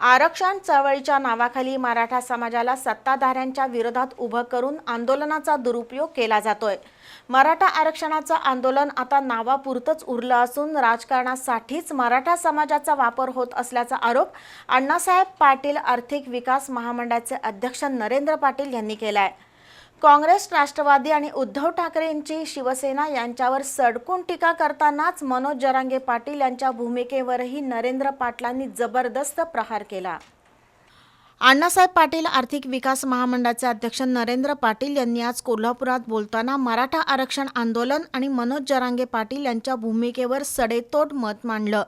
आरक्षण चळवळीच्या नावाखाली मराठा समाजाला सत्ताधाऱ्यांच्या विरोधात उभं करून आंदोलनाचा दुरुपयोग केला जातोय. मराठा आरक्षणाचं आंदोलन आता नावापुरतंच उरलं असून राजकारणासाठीच मराठा समाजाचा वापर होत असल्याचा आरोप अण्णासाहेब पाटील आर्थिक विकास महामंडळाचे अध्यक्ष नरेंद्र पाटील यांनी केला आहे काँग्रेस राष्ट्रवादी आणि उद्धव ठाकरेंची शिवसेना यांच्यावर सडकून टीका करतानाच मनोज जरांगे पाटील यांच्या भूमिकेवरही नरेंद्र पाटलांनी जबरदस्त प्रहार केला. अण्णासाहेब पाटील आर्थिक विकास महामंडळाचे अध्यक्ष नरेंद्र पाटील यांनी आज कोल्हापुरात बोलताना मराठा आरक्षण आंदोलन आणि मनोज जरांगे पाटील यांच्या भूमिकेवर सडेतोड मत मांडलं.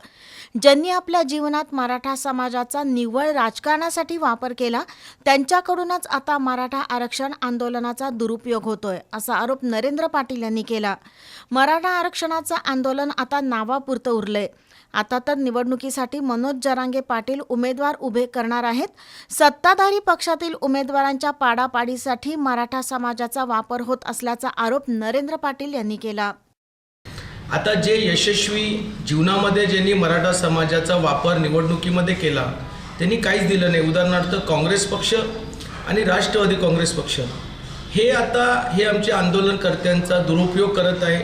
ज्यांनी आपल्या जीवनात मराठा समाजाचा निव्वळ राजकारणासाठी वापर केला त्यांच्याकडूनच आता मराठा आरक्षण आंदोलनाचा दुरुपयोग होतोय असा आरोप नरेंद्र पाटील यांनी केला. मराठा आरक्षणाचं आंदोलन आता नावापुरतं उरलंय. आता तर निवडणुकीसाठी मनोज जरांगे पाटील उमेदवार उभे करणार आहेत. सत्ताधारी पक्षातील उमेदवारांच्या पाडापाडीसाठी मराठा समाजाचा वापर होत असल्याचा आरोप नरेंद्र पाटील यांनी केला. आता जे यशस्वी जीवनामध्ये ज्यांनी मराठा समाजाचा वापर निवडणुकीमध्ये केला त्यांनी काहीच दिलं नाही. उदाहरणार्थ काँग्रेस पक्ष आणि राष्ट्रवादी काँग्रेस पक्ष. हे आता हे आमचे आंदोलनकर्त्यांचा दुरुपयोग करत आहे.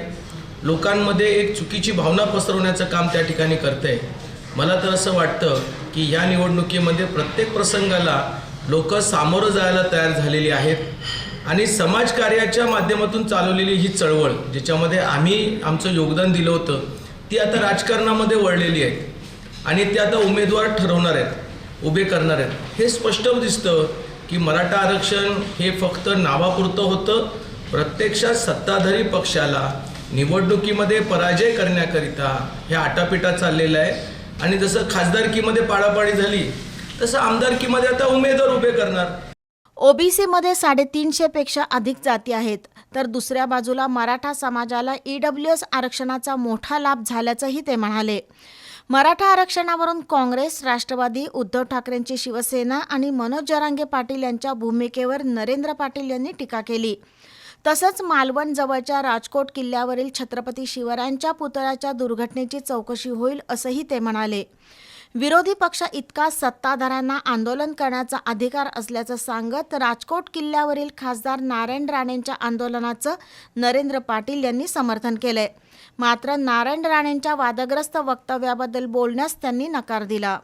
लोकांमध्ये एक चुकीची भावना पसरवण्याचं काम त्या ठिकाणी करत आहे मला तर असं वाटतं की ह्या निवडणुकीमध्ये प्रत्येक प्रसंगाला लोक सामोरं जायला तयार झालेली आहेत. आणि समाजकार्याच्या माध्यमातून चालवलेली ही चळवळ ज्याच्यामध्ये आम्ही आमचं योगदान दिलं होतं ती आता राजकारणामध्ये वळलेली आहे. आणि ते आता उमेदवार ठरवणार आहेत उभे करणार आहेत. हे स्पष्ट दिसतं की मराठा आरक्षण हे फक्त नावापुरतं होतं. प्रत्यक्षात सत्ताधारी पक्षाला निवडणुकीमध्ये पराजय करण्याकरिता हे आटापिटा चाललेला आहे. आणि जसं खासदारकीमध्ये पाडापाडी झाली तसं आमदारकीमध्ये आता उमेदवार उभे करणार. ओबीसीमध्ये साडेतीनशे पेक्षा अधिक जाती आहेत तर दुसऱ्या बाजूला मराठा समाजाला ईडब्ल्यू एस आरक्षणाचा मोठा लाभ झाल्याचंही ते म्हणाले. मराठा आरक्षणावरून काँग्रेस राष्ट्रवादी उद्धव ठाकरेंची शिवसेना आणि मनोज जरांगे पाटील यांच्या भूमिकेवर नरेंद्र पाटील यांनी टीका केली. तसंच मालवण जवळच्या राजकोट किल्ल्यावरील छत्रपती शिवरायांच्या पुतळ्याच्या दुर्घटनेची चौकशी होईल असंही ते म्हणाले. विरोधी पक्ष इतका सत्ताधाऱ्यांना आंदोलन करण्याचा अधिकार असल्याचं सांगत राजकोट किल्ल्यावरील खासदार नारायण राणेंच्या आंदोलनाचं नरेंद्र पाटील यांनी समर्थन केलंय. मात्र नारायण राणेंच्या वादग्रस्त वक्तव्याबद्दल बोलण्यास त्यांनी नकार दिला.